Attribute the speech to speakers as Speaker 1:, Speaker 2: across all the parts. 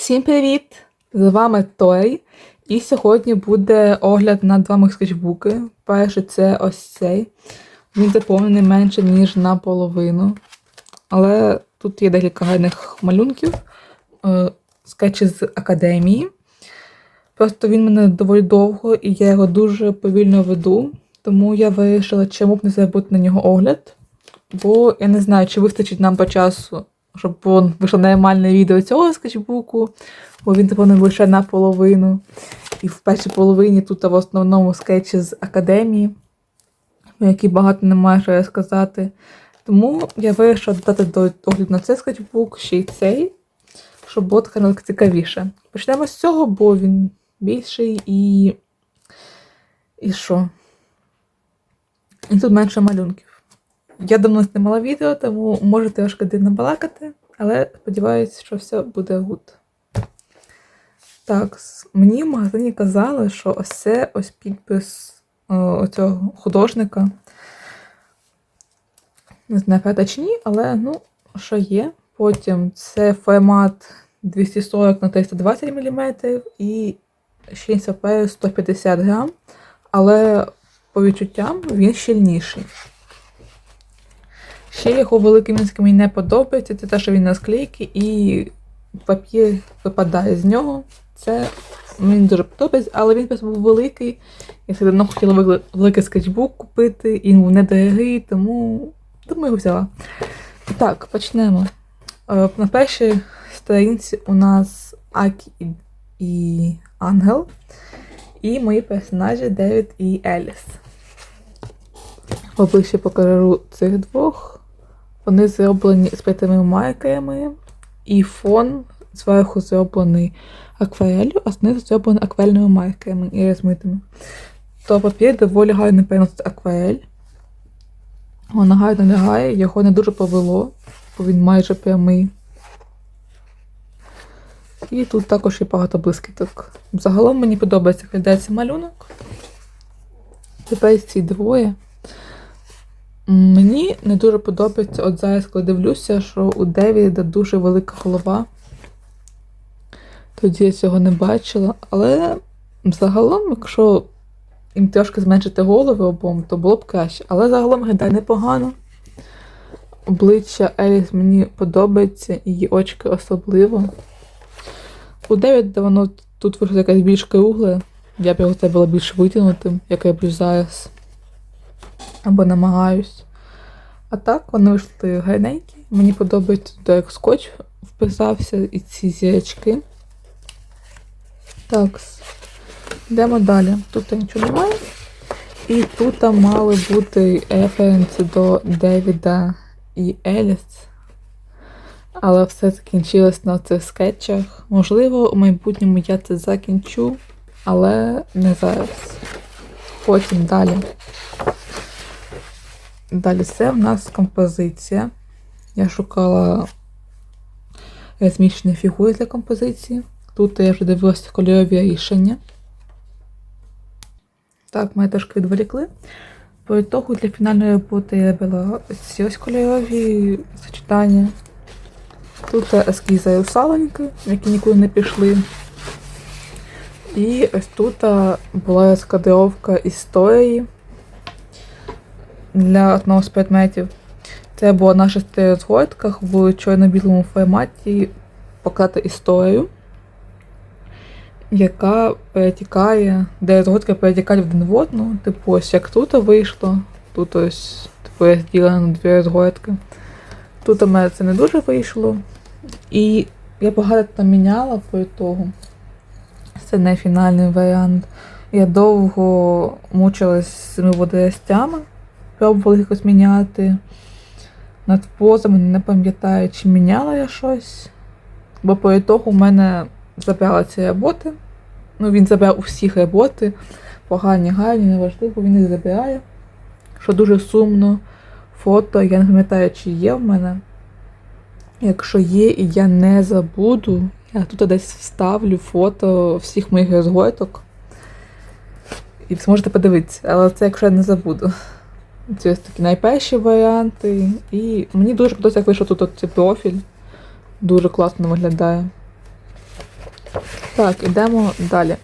Speaker 1: Всім привіт! З вами Той. І сьогодні буде огляд на два моїх скетчбуки. Перший це ось цей. Він заповнений менше, ніж наполовину. Але тут є декілька гарних малюнків. Е, Скетчі з академії. Просто він мене доволі довго і я його дуже повільно веду. Тому я вирішила, чому б не зробити на нього огляд. Бо я не знаю, чи вистачить нам по часу, щоб вон вийшло нормальне відео цього скетчбуку, бо він заповнений лише наполовину. І в першій половині тут в основному скетчі з академії, про які багато немає що сказати. Тому я вирішила додати до огляду на цей скетчбук ще й цей, щоб було трохи цікавіше. Почнемо з цього, бо він більший і. І що? І тут менше малюнків. Я давно знімала відео, тому можете трошки дивно балакати, але сподіваюся, що все буде гуд. Так, мені в магазині казали, що ось це ось підпис о, оцього художника. Не знаю, правда чи ні, але ну, що є. Потім це формат 240 на 320 мм і щільність паперу 150 грам, але по відчуттям він щільніший. Ще його великий мінськ мені не подобається, це те, що він на склейки і папір випадає з нього. Це мені дуже подобається, але він був великий. Я все давно хотіла великий скетчбук купити, і він був недорогий, тому, тому його взяла. Так, почнемо. Е, На першій сторінці у нас Акі і Ангел, і мої персонажі Девід і Еліс. Поближче покажу цих двох. Вони зроблені з п'ятими маркерами, і фон зверху зроблений акварелью, а знизу зроблений акварельними маркерами і розмитими. То папір доволі гарно переносить акварель. Вона гарно лягає, його не дуже повело, бо він майже прямий. І тут також є багато блискіток. Загалом мені подобається як виглядає малюнок. Тепер ці двоє. Мені не дуже подобається, от зараз, коли дивлюся, що у Девіда дуже велика голова. Тоді я цього не бачила. Але загалом, якщо їм трошки зменшити голови обом, то було б краще. Але загалом виглядає непогано. Обличчя Еліс мені подобається, її очки особливо. У Девіда воно тут вийшло якесь більш кругле. Я б його це було більш витягнутим, як я роблю зараз або намагаюсь. А так вони вийшли гарненькі. Мені подобається туди, як скотч вписався і ці зірочки. Так, йдемо далі. Тут нічого немає. І тут мали бути референси до Девіда і Еліс. Але все закінчилось на цих скетчах. Можливо, у майбутньому я це закінчу, але не зараз. Потім далі. Далі це в нас композиція. Я шукала розміщені фігури для композиції. Тут я вже дивилася кольорові рішення. Так, мене трошки відволікли. По ітогу для фінальної роботи я робила ці ось кольорові сочетання. Тут ескізи русалоньки, які нікуди не пішли. І ось тут була розкадровка історії для одного з предметів. Це було на шести розгортках в чорно-білому форматі показати історію, яка перетікає, де розгортки перетікають один в одну. Типу, ось як тут вийшло, тут ось типу, розділено дві розгортки. Тут у мене це не дуже вийшло. І я багато там міняла по ітогу. Це не фінальний варіант. Я довго мучилась з цими водоростями пробувала якось міняти. Над позами не пам'ятаю, чи міняла я щось. Бо по ітогу у мене забрали ці роботи. Ну, він забрав у всіх роботи. Погані, гарні, неважливо, він їх забирає. Що дуже сумно. Фото, я не пам'ятаю, чи є в мене. Якщо є і я не забуду, я тут десь вставлю фото всіх моїх розгорток. І зможете подивитися, але це якщо я не забуду. Це такі найперші варіанти. І мені дуже подобається, як вийшов тут от цей профіль. Дуже класно виглядає. Так, ідемо далі.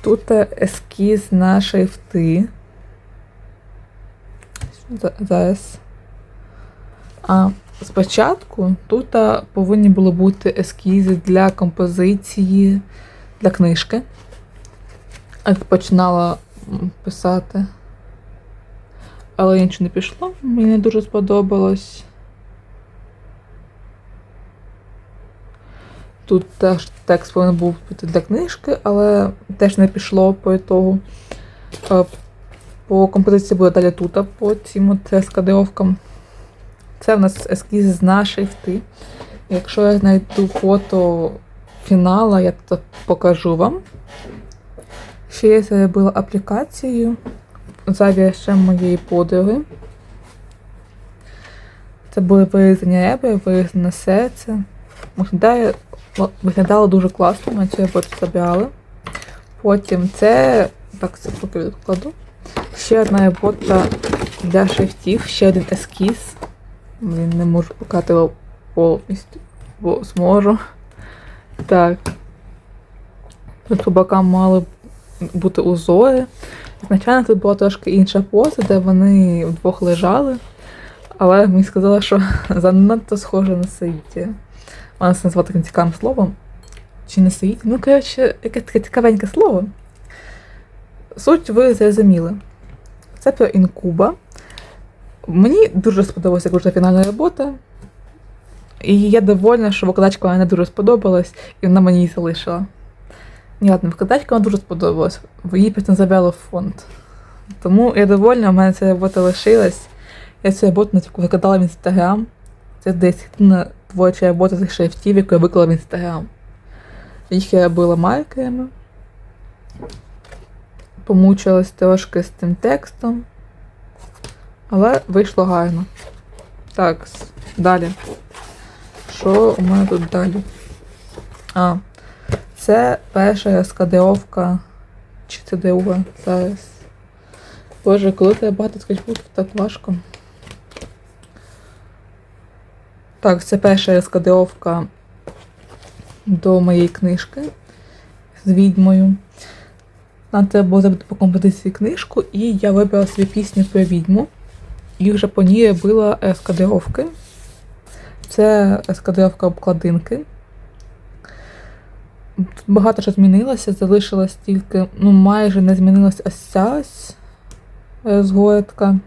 Speaker 1: Тут ескіз на шрифти. Зараз. А спочатку тут повинні були бути ескізи для композиції для книжки. Я починала писати. Але нічого не пішло, мені не дуже сподобалось. Тут теж текст повинен був бути для книжки, але теж не пішло по ітогу. Е, По композиції буде далі тут, по цим от скадировкам. Це в нас ескіз на шрифти. Якщо я знайду фото фінала, я то покажу вам. Ще я зробила аплікацію за віршем моєї подруги. Це були вирізані ребра, вирізане серце. Виглядає, виглядало дуже класно, ми цю роботу забрали. Потім це. Так, це поки відкладу. Ще одна робота для шрифтів, ще один ескіз. Блін, не можу показати його повністю, бо зможу. Так. Тут по бокам мали бути узори. Звичайно, тут була трошки інша поза, де вони вдвох лежали. Але мені сказали, що занадто схоже на Саїті. Вона це назвала таким цікавим словом. Чи не Саїті? Ну, коротше, якесь таке цікавеньке слово. Суть ви зрозуміли. Це про інкуба. Мені дуже сподобалася вже фінальна робота. І я довольна, що викладачка вона не дуже сподобалась, і вона мені її залишила. Ні, ладно, викладачка вона дуже сподобалась. Її просто забрали в фонд. Тому я довольна, у мене ця робота лишилась. Я цю роботу викладала в інстаграм. Це десь творча робота з шрифтів, яку я виклала в інстаграм. Їх я робила маркерами. Помучилась трошки з тим текстом. Але вийшло гарно. Так, далі. Що у мене тут далі? А, це перша розкадровка. Чи це друга зараз? Боже, коли тебе багато скетчбуків, так важко. Так, це перша розкадровка до моєї книжки з відьмою. Нам треба було зробити по композиції книжку, і я вибрала собі пісню про відьму. І вже по ній робила розкадровки. Це розкадровка обкладинки. Багато що змінилося, залишилось тільки, ну, майже не змінилася ось ця ось розгортка.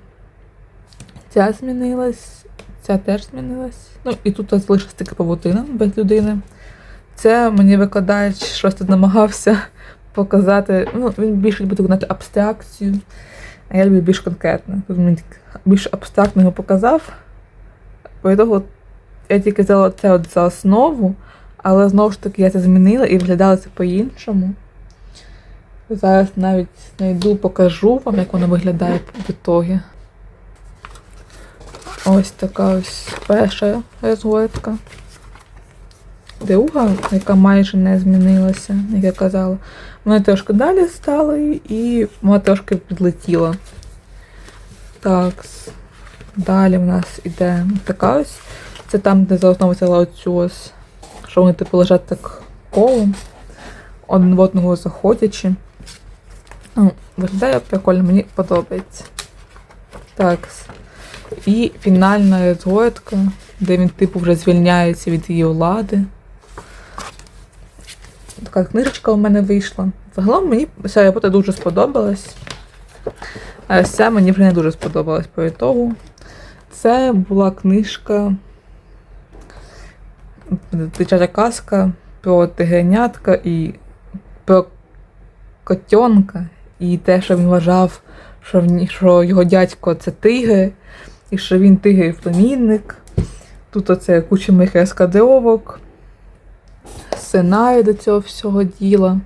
Speaker 1: Ця змінилась, ця теж змінилась. Ну, і тут залишилась тільки павутина без людини. Це мені викладач щось намагався показати. Ну, він більше буде виконати абстракцію, а я люблю більш конкретно. Тут так більш абстрактно його показав. По того я тільки взяла це от за основу, але знову ж таки я це змінила і виглядало це по-іншому. Зараз навіть знайду, покажу вам, як воно виглядає в ітогі. Ось така ось перша розгортка. Друга, яка майже не змінилася, як я казала. Вона трошки далі стали і вона трошки підлетіла. Так, далі в нас іде така ось. Це там, де за основу що вони типу лежать так колом, один в одного заходячи. Ну, виглядає прикольно, мені подобається. Так. І фінальна розгортка, де він типу вже звільняється від її влади. Така книжечка у мене вийшла. Загалом мені ця робота дуже сподобалась. А ось ця мені вже не дуже сподобалась по ітогу. Це була книжка дитяча казка про тигренятка і про котенка, і те, що він вважав, що, в що його дядько це тигр, і що він тигрів племінник. Тут оце куча моїх розкадровок, сценарій до цього всього діла.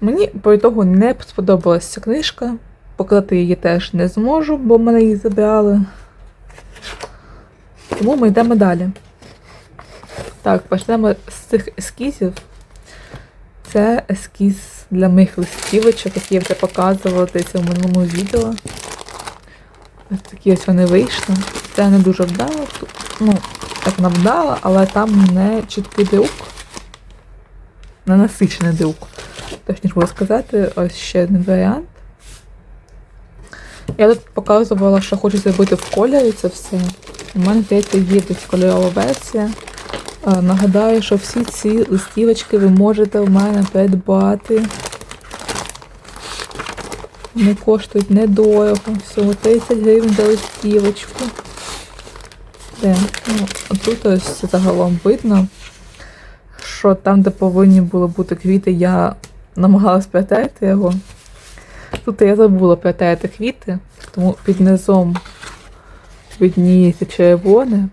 Speaker 1: Мені по ітогу не сподобалася книжка. Показати її теж не зможу, бо мене її забрали. Тому ми йдемо далі. Так, почнемо з цих ескізів. Це ескіз для моїх листівочок, які я вже показувала десь у минулому відео. Ось такі ось вони вийшли. Це не дуже вдало. Ну, так не вдало, але там не чіткий друк. ненасичений друк. Точніше можу сказати, ось ще один варіант. Я тут показувала, що хочу зробити в кольорі це все. У мене здається, є десь кольорова версія. Нагадаю, що всі ці листівочки ви можете в мене придбати. Вони коштують недорого, всього 30 гривень за листівочку. Де? Ну, тут ось загалом видно, що там, де повинні були бути квіти, я намагалась притерти його. Тут я забула притерти квіти, тому під низом видніється червоне,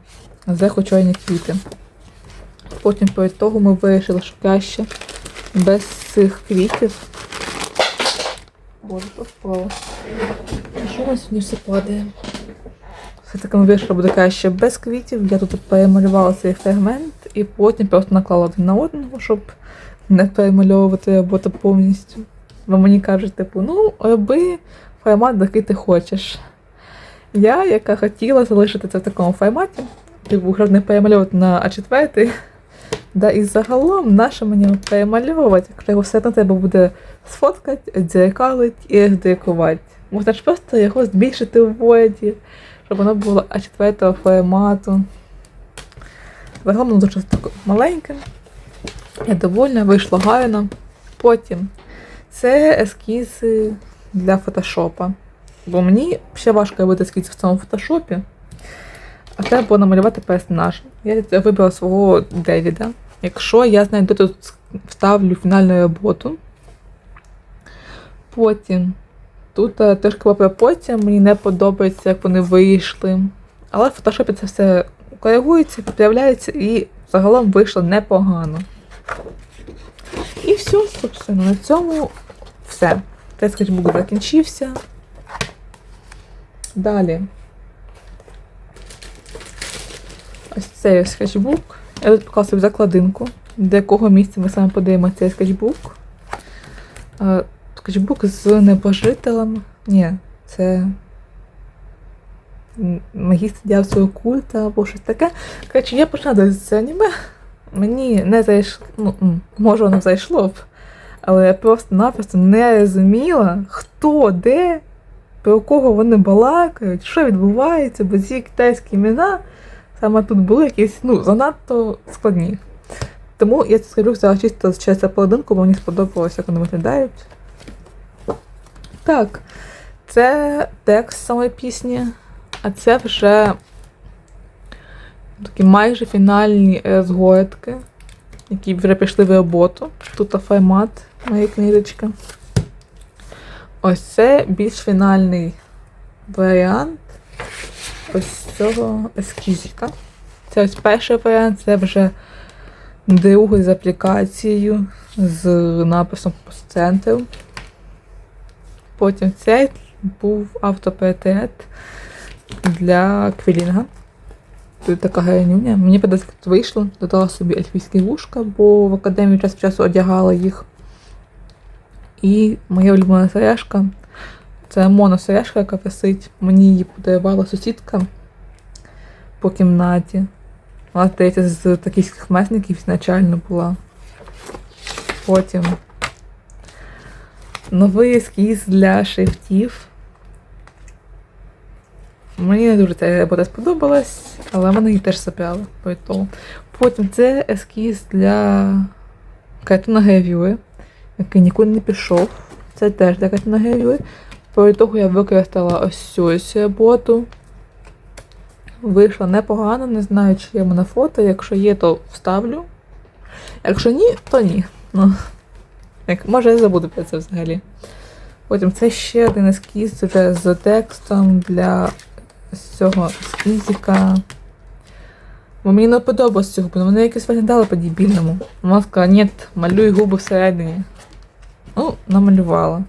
Speaker 1: а зверху чорні квіти. Потім перед того ми вирішили, що краще без цих квітів. Боже, що впало. Що у нас сьогодні все падає? Все-таки ми вирішили, буде краще без квітів. Я тут перемалювала цей фрагмент і потім просто наклала один на одного, щоб не перемальовувати роботу повністю. Бо мені кажуть, типу, ну, роби формат, який ти хочеш. Я, яка хотіла залишити це в такому форматі, типу, щоб не перемальовувати на А4, да і загалом наше мені перемальовувати, якщо все одно треба буде сфоткати, дзеркалити і роздрукувати. Можна ж просто його збільшити в Word, щоб воно було А4 формату. Загалом воно дуже маленьке. Я довольна, вийшло гарно. Потім це ескізи для фотошопа. Бо мені ще важко робити ескізи в цьому фотошопі. А треба було намалювати персонажа. Я вибрала свого Девіда. Якщо я знайду тут вставлю фінальну роботу. Потім тут е, трошки по пропорціям мені не подобається, як вони вийшли. Але в фотошопі це все коригується, поправляється і загалом вийшло непогано. І все, собственно, на цьому все. Цей скетчбук закінчився. Далі. Ось цей скетчбук. Я тут показую закладинку, до якого місця ми саме подивимося цей скетчбук. Е, Скетчбук з небожителем. Ні, це магістр діявського культа або щось таке. Коротше, я почала дивитися це аніме. Мені не зайшло, ну, може воно зайшло б, але я просто-напросто не розуміла, хто, де, про кого вони балакають, що відбувається, бо ці китайські імена саме тут були якісь ну, занадто складні. Тому я це скажу зараз чисто через цю поодинку, бо мені сподобалося, як вони виглядають. Так, це текст самої пісні, а це вже такі майже фінальні е, згодки, які вже пішли в роботу. Тут формат моєї книжечки. Ось це більш фінальний варіант ось цього ескізика. Це ось перший варіант, це вже другий з аплікацією з написом постцентру. Потім цей був автопортрет для квілінга. Тут така геронюня. Мені тут вийшло, додала собі ельфійські вушка, бо в академії час часу одягала їх. І моя улюблена сережка. Це моносережка, яка висить. Мені її подарувала сусідка по кімнаті. Вона, здається, з таких месників ізначально була. Потім новий ескіз для шрифтів. Мені не дуже ця робота сподобалась, але мене її теж забрали по ітогу. Потім це ескіз для картина гравюри, який нікуди не пішов. Це теж для картина гравюри. По того я використала ось ось роботу. Вийшло непогано, не знаю, чи є мене фото. Якщо є, то вставлю. Якщо ні, то ні. Ну, як, може, я забуду про це взагалі. Потім це ще один ескіз вже з текстом для цього ескізика. Бо мені не подобалось цього, бо вони якось виглядали по-дебільному. Вона сказала, ні, малюй губи всередині. Ну, намалювала.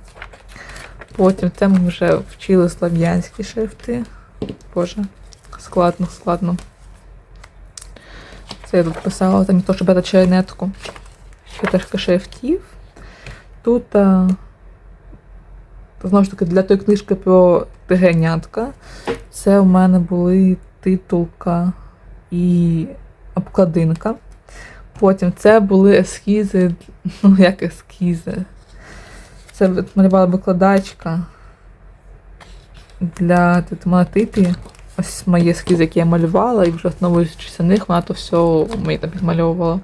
Speaker 1: Потім це ми вже вчили слав'янські шрифти. Боже, складно, складно. Це я тут писала, там щоб брати чернетку. Ще трошки шрифтів. Тут, а, знову ж таки, для тої книжки про тигренятка. Це у мене були титулка і обкладинка. Потім це були ескізи, ну як ескізи. Це малювала викладачка для тут. Ось мої ескізи, які я малювала, і вже основуючись на них, вона то все мені там підмальовувала.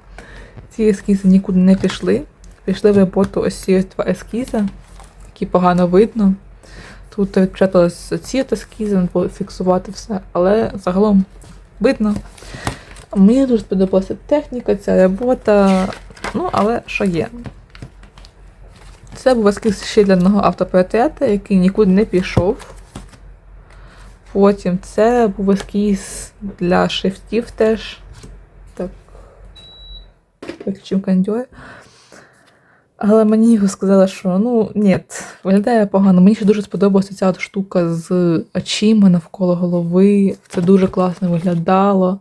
Speaker 1: Ці ескізи нікуди не пішли. Пішли в роботу ось ці два ескізи, які погано видно. Тут відпечаталися ці ескізи, було фіксувати все, але загалом видно. Мені дуже сподобалася техніка, ця робота. Ну, але що є? Це був ескіз ще для одного автопортрета, який нікуди не пішов. Потім це був ескіз для шрифтів теж. Так. Чим кондьор. Але мені його сказали, що ну ні, виглядає погано. Мені ще дуже сподобалася ця от штука з очима навколо голови. Це дуже класно виглядало.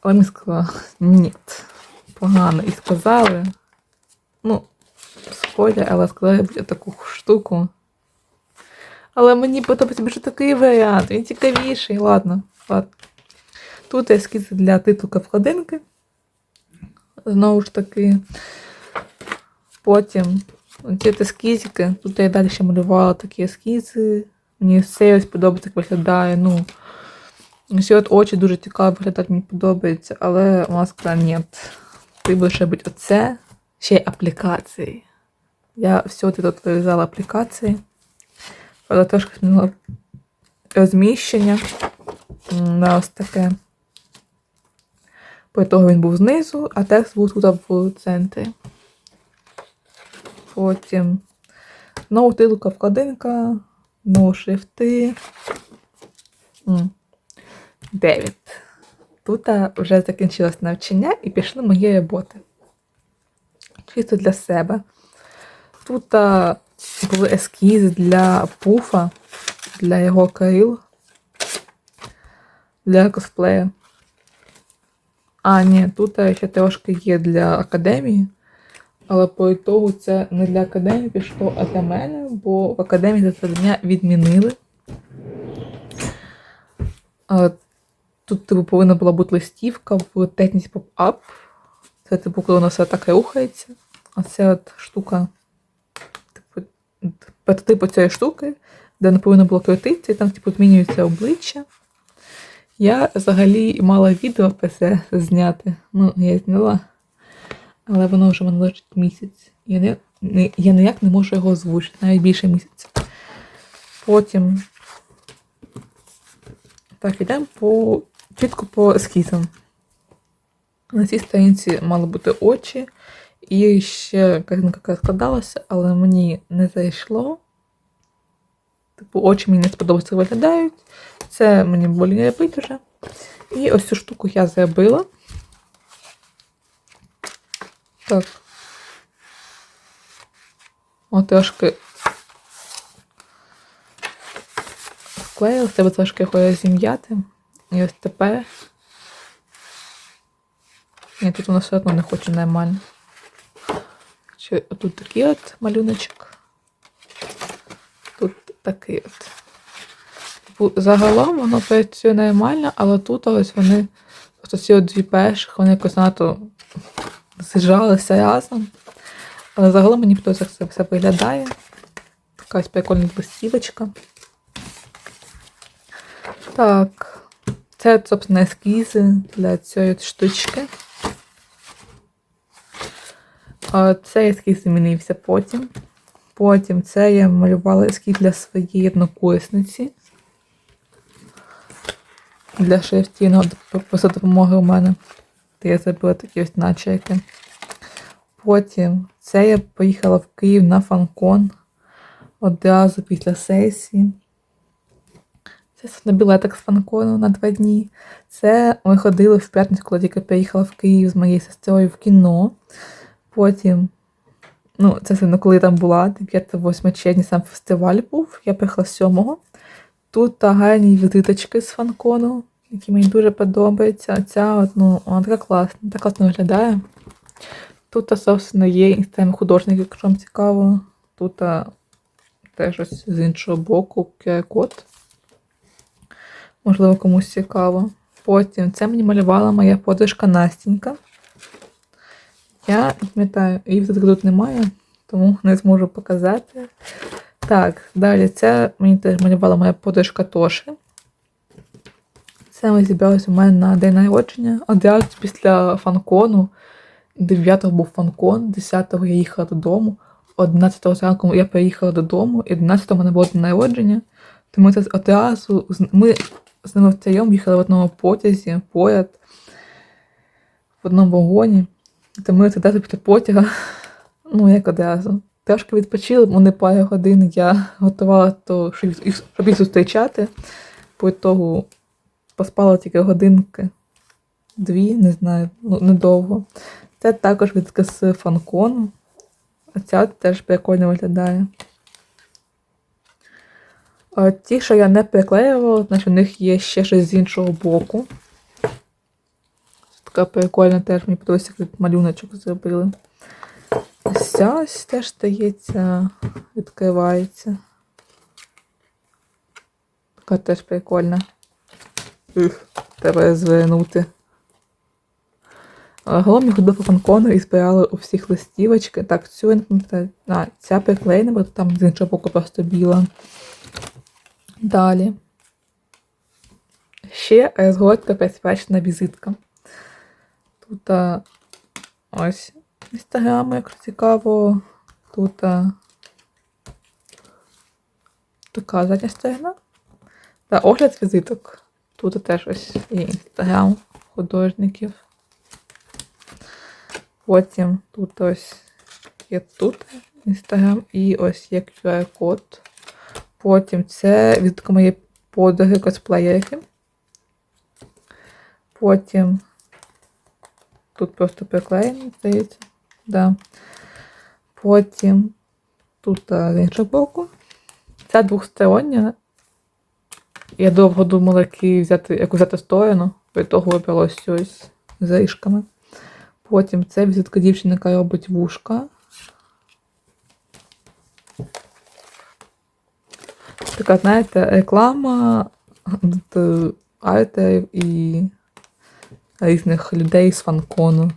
Speaker 1: Але мені сказали, ні, погано. І сказали, ну, спойлер, але сказали буде таку штуку. Але мені подобається більше такий варіант, він цікавіший. Ладно, ладно. Тут ескізи для титулка вкладинки. Знову ж таки. Потім ці ескізики. Тут я далі ще малювала такі ескізи. Мені все ось подобається, як виглядає. Ну, всі от очі дуже цікаво виглядати, мені подобається, але вона сказала, ні, ти будеш робити оце, ще й аплікації. Я все тут вирізала аплікації. Але трошки змінила розміщення на ось таке. По того він був знизу, а текст був тут в центрі. Потім знову тилка вкладинка, знову шрифти. Дев'ять. Тут вже закінчилось навчання і пішли мої роботи. Чисто для себе. Тут а, були ескізи для пуфа, для його крил, для косплея. А, ні, тут ще трошки є для академії. Але по ітогу це не для академії пішло, а для мене, бо в академії це завдання відмінили. А, Тут типу, повинна була бути листівка в техніці поп-ап. Це типу, коли воно все так рухається. А це от штука, прототипу цієї штуки, де не повинно було крутитися, і там типу, змінюється обличчя. Я взагалі мала відео про це зняти. Ну, я зняла. Але воно вже мене лежить місяць. Я, не, не, я ніяк не можу його озвучити, навіть більше місяця. Потім. Так, йдемо по чітко по ескізам. На цій сторінці мали бути очі. І ще картинка складалася, але мені не зайшло. Типу, очі мені не сподобалося виглядають. Це мені болі вже. І ось цю штуку я зробила. Так. От трошки вклеїла, треба трошки його розім'яти. І ось тепер. Ні, тут воно все одно не хоче нормально. Тут такий от малюночок. Тут такий от. Загалом воно працює нормально, але тут ось вони, ось ці от дві перших, вони якось надто зжалися разом. Але загалом мені подобається, як це все виглядає. Така ось прикольна листівочка. Так, це, собственно, ескізи для цієї штучки. Цей ескіз змінився потім. Потім це я малювала ескіз для своєї однокурсниці. Для шрифтів за допомоги у мене. Я зробила такі ось начерки. Потім це я поїхала в Київ на фанкон одразу після сесії. Це на білеток з фанкону на два дні. Це ми ходили в п'ятницю, коли тільки приїхала в Київ з моєю сестрою в кіно. Потім, ну, це все коли я там була, 9-8 червня сам фестиваль був, я приїхала 7-го. Тут гарні візиточки з фанкону, які мені дуже подобаються. Ця от, ну, вона така класна, так класно виглядає. Тут, собственно, є інстаграм художник, якщо вам цікаво. Тут теж ось з іншого боку QR-код. Можливо, комусь цікаво. Потім це мені малювала моя подружка Настінька. Я пам'ятаю, її все тут немає, тому не зможу показати. Так, далі це мені теж малювала моя подушка Тоші. Це ми зібралися у мене на день народження. Одразу після фанкону. 9-го був фанкон, 10-го я їхала додому, 11-го зранку я приїхала додому, і 11-го в мене було день народження. Тому це одразу ми з ними втроєм їхали в одному потязі поряд, в одному вагоні. Тому одразу після потяга, ну як одразу. Трошки відпочили, бо не пару годин я готувала то, щоб їх, зустрічати. По того поспала тільки годинки, дві, не знаю, ну недовго. Це також відка з фанкону. А ця теж прикольно виглядає. А ті, що я не приклеювала, значить у них є ще щось з іншого боку. Така прикольна теж мені подобається, як малюночок зробили. Ось ось теж стається, відкривається. Така теж прикольна. Ух, треба звернути. Головне ходив по фанкону і збирали у всіх листівочки. Так, цю я не пам'ятаю. А, ця приклеєна, бо там з іншого боку просто біла. Далі. Ще розгортка присвячена візитка. Тут ось інстаграм, як цікаво. Тут така задня сторона. Та огляд візиток. Тут теж ось є інстаграм художників. Потім тут ось є тут інстаграм і ось є QR-код. Потім це від моєї подруги косплеєрки. Потім тут просто приклеєно, здається. Да. Потім тут з іншого боку. Ця двохстороння. Я довго думала, який взяти, яку взяти сторону, при того вибрала ось цю ось з ришками. Потім це візитка дівчини, яка робить вушка. Така, знаєте, реклама з артерів і різних людей з фанкону.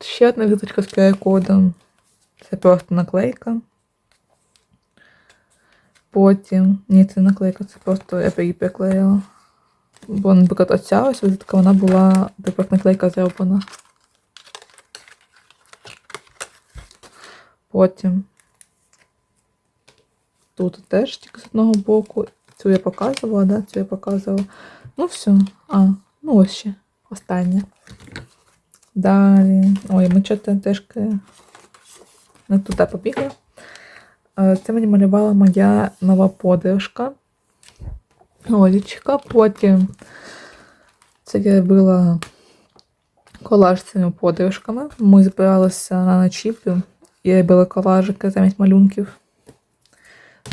Speaker 1: Ще одна візиточка з QR-кодом. Це просто наклейка. Потім. Ні, це наклейка, це просто я її приклеїла. Бо, наприклад, оця ось візитка, вона була тепер наклейка зроблена. Потім. Тут теж тільки з одного боку. Цю я показувала, да? Цю я показувала. Ну, все. А, ну ось ще. Останнє. Далі. Ой, ми чого теж не туди побігли. Е, Це мені малювала моя нова подружка. Олічка. Потім це я робила колаж з цими подружками. Ми збиралися на ночівлю і робила колажики замість малюнків.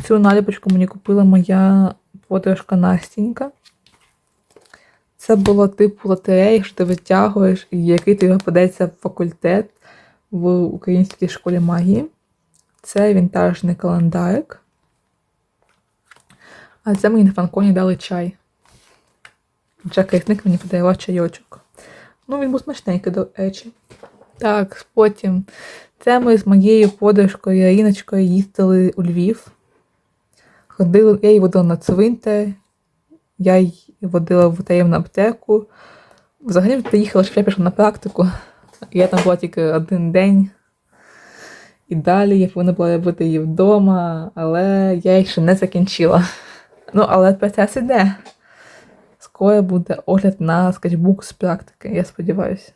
Speaker 1: Цю наліпочку мені купила моя подружка Настінька. Це було типу лотереї, що ти витягуєш, і який тобі попадеться факультет в Українській школі магії. Це вінтажний календарик. А це мені на фанконі дали чай. Джек мені подарував чайочок. Ну, він був смачненький, до речі. Так, потім. Це ми з моєю подружкою Яріночкою їздили у Львів. Ходили, я її водила на цвинтар, я її водила в таємну аптеку. Взагалі приїхала, що я пішла на практику. Я там була тільки один день. І далі я повинна була робити її вдома, але я її ще не закінчила. Ну, але процес іде. Скоро буде огляд на скетчбук з практики, я сподіваюся.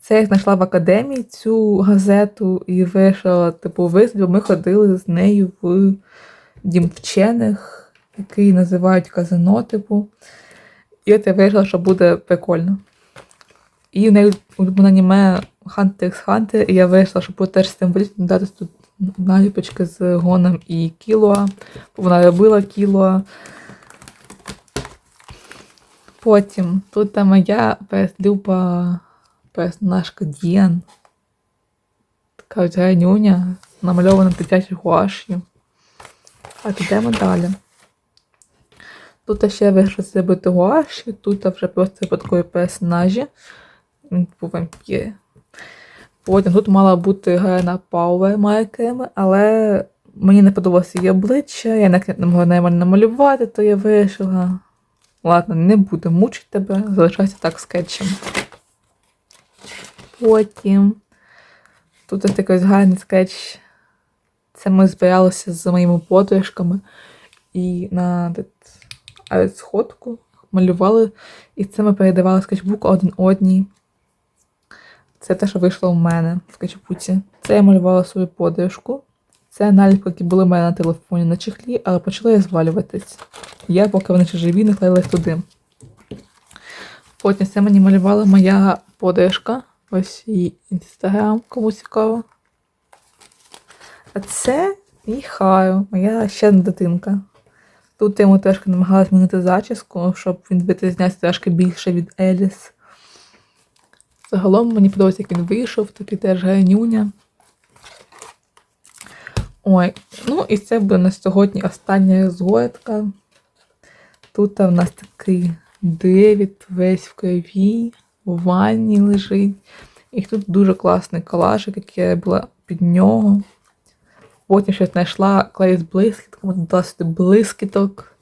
Speaker 1: Це я знайшла в академії цю газету і вирішила, типу, висадку. Ми ходили з нею в дім вчених, який називають казино, типу. І от я вирішила, що буде прикольно. І в неї улюблене аніме Hunter x Hunter, і я вирішила, що буде теж символічно дати тут наліпочки з гоном і кілоа. Вона робила кілоа. Потім тут моя перслюба персонажка Діан. Така гарнюня, намальована дитячою гуаш'ю. А підемо далі. Тут ще вирішили зробити гуаші, тут вже просто випадкові персонажі. він був вампір. Потім тут мала бути Гена Пауер маркерами, але мені не подобалося її обличчя, я не могла нормально намалювати, то я вирішила. Ладно, не буду мучити тебе, залишайся так скетчем. Потім. Тут ось такий гарний скетч. Це ми збиралися з моїми подружками і на сходку малювали, і це ми передавали скетчбук один одній. Це те, що вийшло в мене в скетчбуці. Це я малювала свою подружку. Це наліпки, які були в мене на телефоні на чехлі, але почали звалюватись. Я, поки вони ще живі, не клеїла туди. Потім це мені малювала моя подружка. Ось її інстаграм, кому цікаво. А це мій Хару, моя ще одна дитинка. Тут я йому трошки намагалась змінити зачіску, щоб він витізнявся трошки більше від Еліс. Загалом мені подобається, як він вийшов, такий теж гарнюня. Ой, ну і це буде на сьогодні остання розгортка. Тут в нас такий Девід весь в крові, в ванні лежить. І тут дуже класний колажик, який я була під нього. Потім ще знайшла клей з блискітком, додала сюди блискіток.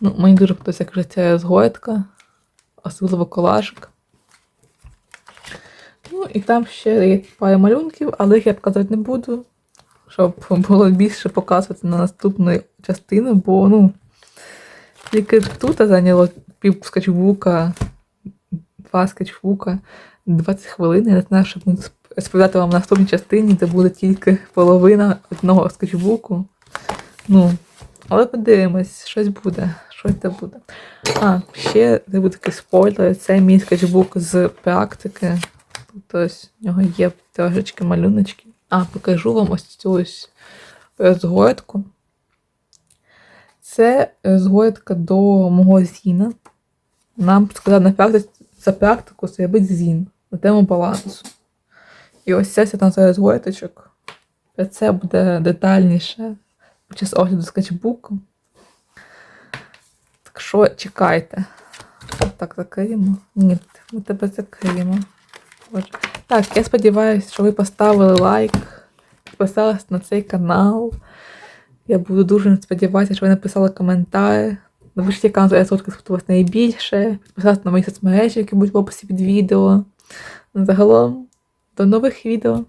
Speaker 1: Ну, мені дуже як вже ця розгортка, особливо колажик. Ну, і там ще є пару малюнків, але їх я показувати не буду, щоб було більше показувати на наступну частину, бо ну, тільки тут зайняло пів скетчбука, два скетчбука, 20 хвилин. Я не знаю, щоб розповідати вам в наступній частині, де буде тільки половина одного скетчбуку. Ну, але подивимось, щось буде. Щось це буде. А, ще це буде такий спойлер. Це мій скетчбук з практики. Тут в нього є трошечки малюночки. А, покажу вам ось цю ось розгортку. Це розгортка до мого зіна. Нам сказали на практиці за практику зробити зін на тему балансу. І ось ця зараз горточок. Про це буде детальніше під час огляду скетчбуку. Так що чекайте. Так, закриємо. Ні, ми тебе закриємо. Боже. Так, я сподіваюся, що ви поставили лайк, підписались на цей канал. Я буду дуже сподіватися, що ви написали коментар. Напишіть, яка вам сотка сподобалась найбільше. Підписатися на мої соцмережі, які будуть в описі під відео. Загалом, до нових відео.